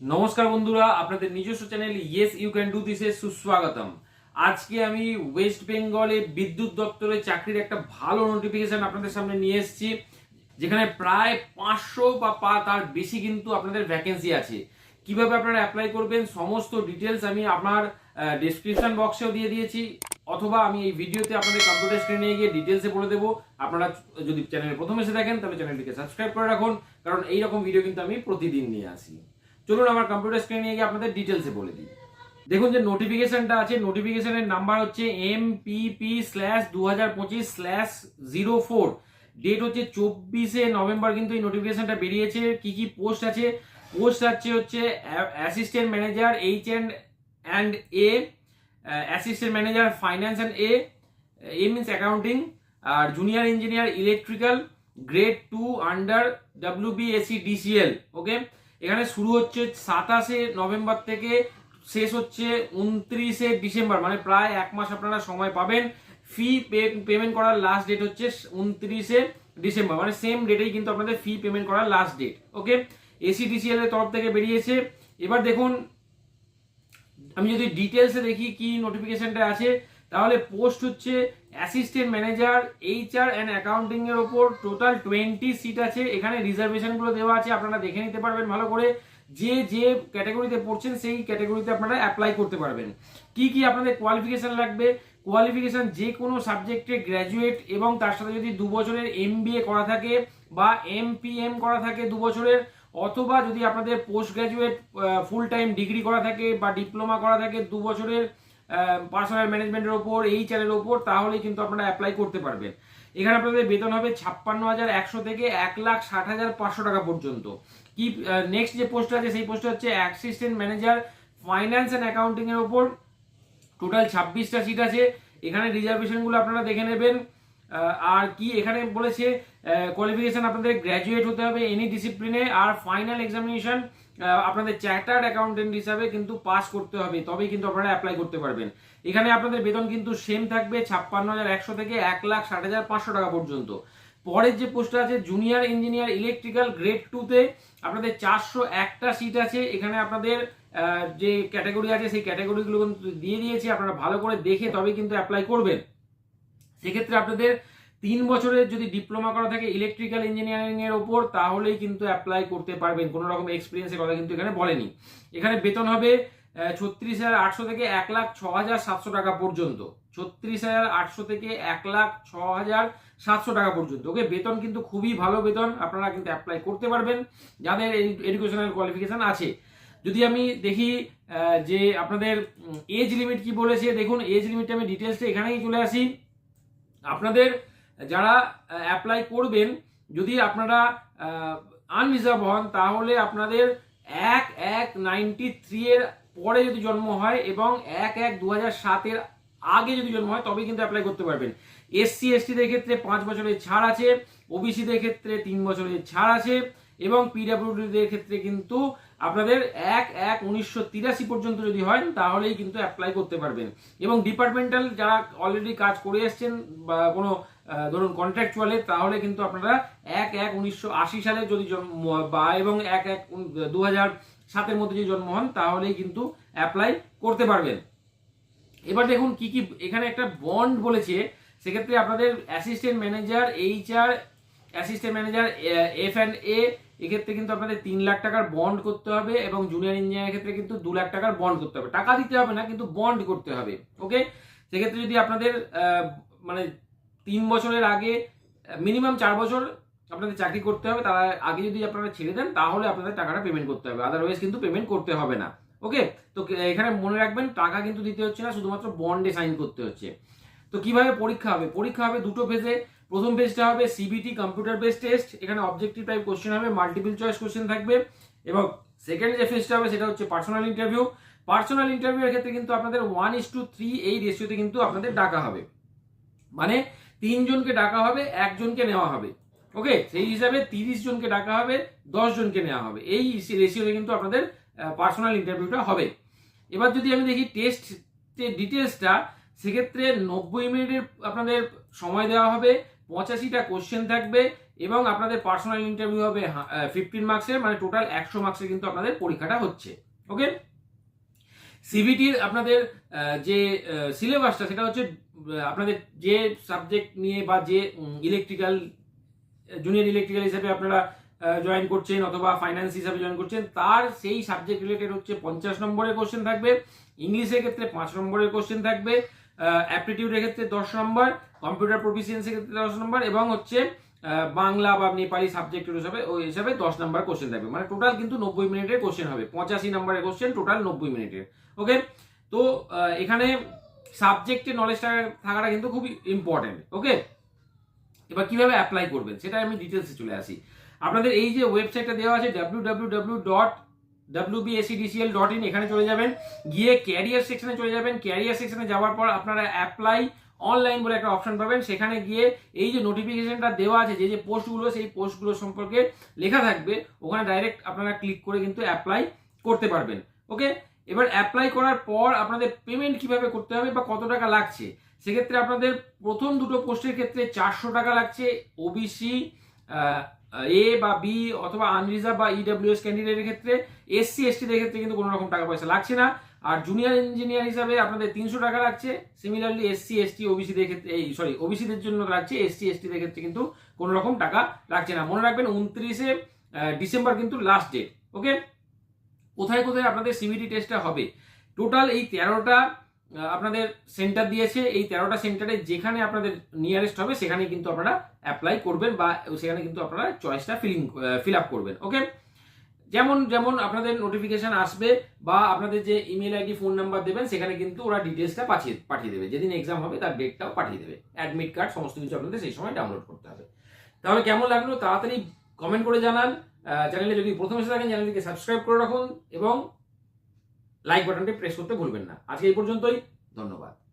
নমস্কার বন্ধুরা, আপনাদের নিজস্ব channel yes you can do this এ সুস্বাগতম। আজকে আমি ওয়েস্ট বেঙ্গলে বিদ্যুৎ দপ্তরে চাকরির একটা ভালো নোটিফিকেশন আপনাদের সামনে নিয়ে এসেছি, যেখানে প্রায় পাঁচশো বা পা তার বেশি কিন্তু আপনাদের ভ্যাকেন্সি আছে। কীভাবে আপনারা অ্যাপ্লাই করবেন, সমস্ত ডিটেলস আমি আমার ডিসক্রিপশন বক্সেও দিয়ে দিয়েছি, অথবা আমি এই ভিডিওতে আপনাদের কম্পিউটার স্ক্রিনে গিয়ে ডিটেলসে বলে দেবো। আপনারা যদি চ্যানেলে প্রথম এসে দেখেন তাহলে চ্যানেলটিকে সাবস্ক্রাইব করে রাখুন, কারণ এই রকম ভিডিও কিন্তু আমি প্রতিদিন নিয়ে আসি। চলুন আমার কম্পিউটার স্ক্রিনে গিয়ে আপনাদের ডিটেলসে বলে দিই। দেখুন যে নোটিফিকেশনটা আছে নোটিফিকেশনের নাম্বার হচ্ছে এম পি পি স্ল্যাশ দু হাজার পঁচিশ স্ল্যাশ জিরো ফোর ডেট হচ্ছে চব্বিশে নভেম্বর কিন্তু এই নোটিফিকেশনটা বেরিয়েছে। কি কি পোস্ট আছে? পোস্ট আছে হচ্ছে assistant manager H and and A assistant manager finance and A A means accounting R junior engineer electrical grade two under W B AC DCL okay এখানে শুরু হচ্ছে সাতাশে নভেম্বর থেকে শেষ হচ্ছে উনত্রিশে ডিসেম্বর মানে প্রায় এক মাস আপনারা সময় পাবেন। ফি পেমেন্ট করার লাস্ট ডেট হচ্ছে উনত্রিশে ডিসেম্বর মানে সেম ডেটেই কিন্তু আপনাদের ফি পেমেন্ট করার last date okay AC DCL এর তরফ থেকে বেরিয়েছে। এবার দেখুন, আমি যদি ডিটেলসে দেখি কি নোটিফিকেশনটা আছে তাহলে পোস্ট হচ্ছে assistant manager HR and accounting এর ওপর টোটাল টোয়েন্টি সিট আছে। এখানে রিজার্ভেশনগুলো দেওয়া আছে, আপনারা দেখে নিতে পারবেন ভালো করে। যে যে ক্যাটাগরিতে পড়ছেন, সেই ক্যাটাগরিতে আপনারা অ্যাপ্লাই করতে পারবেন। কি কি আপনাদের কোয়ালিফিকেশন লাগবে? কোয়ালিফিকেশন যে কোনো সাবজেক্টে গ্র্যাজুয়েট এবং তার সাথে যদি দু বছরের এম করা থাকে বা এম করা থাকে দু বছরের, অথবা যদি আপনাদের post graduate full time degree করা থাকে বা ডিপ্লোমা করা থাকে দু বছরের পার্সোনাল ম্যানেজমেন্টের ওপর, এই চ্যানেলের ওপর, তাহলেই কিন্তু আপনারা অ্যাপ্লাই করতে পারবেন। এখানে আপনাদের বেতন হবে ছাপ্পান্ন হাজার একশো থেকে এক লাখ ষাট হাজার পাঁচশো টাকা পর্যন্ত। কি নেক্সট যে পোস্ট আছে, সেই পোস্ট হচ্ছে assistant manager finance and accounting এর ওপর। টোটাল ছাব্বিশটা সিট আছে। এখানে রিজার্ভেশনগুলো আপনারা দেখে নেবেন। আর কি, এখানে বলেছে কোয়ালিফিকেশন আপনাদের গ্র্যাজুয়েট হতে হবে এনি ডিসিপ্লিনে আর ফাইনাল এক্সামিনেশন আপনাদের চ্যাটার্ড অ্যাকাউন্টেন্ট হিসাবে কিন্তু পাস করতে হবে, তবেই কিন্তু আপনারা অ্যাপ্লাই করতে পারবেন। এখানে আপনাদের বেতন কিন্তু সেম থাকবে ছাপ্পান্ন হাজার একশো থেকে এক লাখ ষাট হাজার পাঁচশো টাকা পর্যন্ত। পরের যে পোস্টটা আছে জুনিয়র ইঞ্জিনিয়ার ইলেকট্রিক্যাল গ্রেড টুতে আপনাদের চারশো একটা সিট আছে। এখানে আপনাদের যে ক্যাটাগরি আছে, সেই ক্যাটাগরিগুলো কিন্তু দিয়ে দিয়েছে। আপনারা ভালো করে দেখে তবেই কিন্তু অ্যাপ্লাই করবেন। সেক্ষেত্রে আপনাদের তিন বছরের যদি ডিপ্লোমা করা থাকে ইলেকট্রিক্যাল ইঞ্জিনিয়ারিং এর ওপর, তাহলেই কিন্তু অ্যাপ্লাই করতে পারবেন। কোনো রকম এক্সপিরিয়েন্সের কথা কিন্তু এখানে বলেনি। এখানে বেতন হবে ছত্রিশ হাজার আটশো থেকে এক লাখ ছ হাজার সাতশো টাকা পর্যন্ত। ছত্রিশ হাজার আটশো থেকে এক লাখ ছ হাজার সাতশো টাকা পর্যন্ত। ওকে, বেতন কিন্তু খুবই ভালো বেতন, আপনারা কিন্তু অ্যাপ্লাই করতে পারবেন। যাদের এডুকেশনাল কোয়ালিফিকেশান আছে। যদি আমি দেখি যে আপনাদের এজ লিমিট কি বলেছে, দেখুন এজ লিমিট আমি ডিটেলসটা এখানেই চলে আসি। আপনাদের যারা অ্যাপ্লাই করবেন, যদি আপনারা আনরিজার্ভ হন, তাহলে আপনাদের এক এক নাইনটি এর পরে যদি জন্ম হয় এবং এক এক দু হাজার সাতের আগে যদি জন্ম হয় তবে কিন্তু অ্যাপ্লাই করতে পারবেন। এসসি এসটিদের ক্ষেত্রে পাঁচ বছরের ছাড় আছে ওবিসিদের ক্ষেত্রে তিন বছরের ছাড় আছে এবং পিডাব্লিউডিদের ক্ষেত্রে কিন্তু আপনাদের এক এক উনিশশো তিরাশি পর্যন্ত যদি হয়, তাহলেই কিন্তু অ্যাপ্লাই করতে পারবেন। এবং ডিপার্টমেন্টাল যারা অলরেডি কাজ করে এসছেন বা কোনো ধরুন কন্ট্রাকচুয়ালে তাহলে কিন্তু আপনারা এক এক উনিশশো আশি সালে যদি জন্ম, বা এবং এক এক দু হাজার সাতের মধ্যে যদি জন্ম হন, তাহলেই কিন্তু অ্যাপ্লাই করতে পারবেন। এবার দেখুন কি কি, এখানে একটা বন্ড বলেছে, সেক্ষেত্রে আপনাদের assistant manager HR assistant manager F and A এক্ষেত্রে কিন্তু আপনাদের তিন লাখ টাকার বন্ড করতে হবে এবং জুনিয়র ইঞ্জিনিয়ারের ক্ষেত্রে কিন্তু দু লাখ টাকার বন্ড করতে হবে। টাকা দিতে হবে না, কিন্তু বন্ড করতে হবে ওকে সেক্ষেত্রে যদি আপনাদের মানে তিন বছরের আগে মিনিমাম চার বছর আপনাদের চাকরি করতে হবে, তার আগে যদি আপনারা ছেড়ে দেন, তাহলে আপনাদের টাকাটা পেমেন্ট করতে হবে। আদারওয়াইজ কিন্তু পেমেন্ট করতে হবে না ওকে তো এখানে মনে রাখবেন, টাকা কিন্তু দিতে হচ্ছে না, শুধুমাত্র বন্ডে সাইন করতে হচ্ছে। তো কীভাবে পরীক্ষা হবে? পরীক্ষা হবে দুটো ফেজে প্রথম পেজটা হবে সিবিটি কম্পিউটার বেস টেস্ট এখানে অবজেক্টিভ টাইপ কোশ্চেন হবে মাল্টিপল চয়েস কোশ্চেন থাকবে। এবং সেকেন্ড যে ফেজটা হবে, সেটা হচ্ছে পার্সোনাল ইন্টারভিউ পার্সোনাল ইন্টারভিউ এর ক্ষেত্রে কিন্তু আপনাদের ওয়ান ইস টু থ্রি এই রেশিওতে কিন্তু আপনাদের ডাকা হবে। মানে তিনজনকে ডাকা হবে, একজনকে নেওয়া হবে। ওকে সেই হিসাবে তিরিশ জনকে ডাকা হবে, দশ জনকে নেওয়া হবে। এই রেশিওতে কিন্তু আপনাদের পার্সোনাল ইন্টারভিউটা হবে। এবার যদি আমি দেখি টেস্ট যে ডিটেলসটা সেক্ষেত্রে নব্বই মিনিটের আপনাদের সময় দেওয়া হবে পঁচাশিটা কোশ্চেন থাকবে এবং আপনাদের পার্সোনাল ইন্টারভিউ হবে ফিফটিন মার্কসের মানে টোটাল একশো মার্কসের কিন্তু আপনাদের পরীক্ষাটা হচ্ছে ওকে সিবিটির আপনাদের যে সিলেবাসটা সেটা হচ্ছে আপনাদের যে সাবজেক্ট নিয়ে বা যে ইলেকট্রিক্যাল জুনিয়র ইলেকট্রিক্যাল হিসেবে আপনারা জয়েন করছেন অথবা ফাইন্যান্স হিসাবে জয়েন করছেন, তার সেই সাবজেক্ট রিলেটেড হচ্ছে পঞ্চাশ নম্বরের কোশ্চেন থাকবে, ইংলিশের ক্ষেত্রে পাঁচ নম্বরের কোশ্চেন থাকবে অ্যাপটিটিউডের ক্ষেত্রে দশ নম্বর কম্পিউটার প্রফিসিয়েন্সির ক্ষেত্রে দশ নম্বর এবং হচ্ছে বাংলা বা নেপালি সাবজেক্টের হিসাবে, ওই হিসাবে দশ নম্বর কোশ্চেন থাকবে। মানে টোটাল কিন্তু নব্বই মিনিটের কোশ্চেন হবে। পঁচাশি নম্বরের কোশ্চেন টোটাল নব্বই মিনিটের। ওকে তো এখানে সাবজেক্টের নলেজটা থাকাটা কিন্তু খুবই ইম্পর্টেন্ট ওকে এবার কীভাবে অ্যাপ্লাই করবেন? সেটা আমি ডিটেলসে চলে আসি। আপনাদের এই যে ওয়েবসাইটটা দেওয়া আছে W W W dot WBACDCL dot in এখানে চলে যাবেন। গিয়ে ক্যারিয়ার সেকশনে চলে যাবেন। ক্যারিয়ার সেকশনে যাওয়ার পর আপনারা অ্যাপ্লাই অনলাইন বলে একটা অপশন পাবেন। সেখানে গিয়ে এই যে নোটিফিকেশনটা দেওয়া আছে, যে যে পোস্টগুলো সেই পোস্টগুলো সম্পর্কে লেখা থাকবে, ওখানে ডাইরেক্ট আপনারা ক্লিক করে কিন্তু অ্যাপ্লাই করতে পারবেন। ওকে এবার অ্যাপ্লাই করার পর আপনাদের পেমেন্ট কীভাবে করতে হবে বা কত টাকা লাগছে? সেক্ষেত্রে আপনাদের প্রথম দুটো পোস্টের ক্ষেত্রে চারশো টাকা লাগছে। ওবিসি এ বা বি অথবা আনরিজার্ভ বা ইডব্লিউএস ক্যান্ডিডেটের ক্ষেত্রে এসসি এসটিদের ক্ষেত্রে কিন্তু কোনো রকম টাকা পয়সা লাগছে না। আর জুনিয়র ইঞ্জিনিয়ার হিসাবে আপনাদের তিনশো টাকা লাগছে। সিমিলারলি এসসি এসটি ওবিসিদের ক্ষেত্রে, এই সরি ওবিসিদের জন্য লাগছে এসসি এসটিদের ক্ষেত্রে কিন্তু কোনো রকম টাকা লাগছে না। মনে রাখবেন, উনত্রিশে ডিসেম্বর কিন্তু লাস্ট ডেট ওকে কোথায় কোথায় আপনাদের সিবিটি টেস্টটা হবে? টোটাল এই তেরোটা আপনাদের সেন্টার দিয়েছে, এই তেরোটা সেন্টারে যেখানে আপনাদের নিয়ারেস্ট হবে, সেখানে কিন্তু আপনারা অ্যাপ্লাই করবেন বা সেখানে কিন্তু আপনারা চয়েসটা ফিলিং ফিল আপ করবেন ওকে যেমন যেমন আপনাদের নোটিফিকেশন আসবে বা আপনাদের যে ইমেল আইডি ফোন নাম্বার দেবেন, সেখানে কিন্তু ওরা ডিটেলসটা পাঠিয়ে পাঠিয়ে দেবে। যেদিন এক্সাম হবে, তার ডেটটাও পাঠিয়ে দেবে। অ্যাডমিট কার্ড সমস্ত কিছু আপনাদের সেই সময় ডাউনলোড করতে হবে। তাহলে কেমন লাগল? তাড়াতাড়ি কমেন্ট করে জানান। চ্যানেলে যদি প্রথম এসে থাকেন চ্যানেলটিকে সাবস্ক্রাইব করে রাখুন এবং লাইক বাটনটি প্রেস করতে ভুলবেন না। আজকে এই পর্যন্তই। ধন্যবাদ।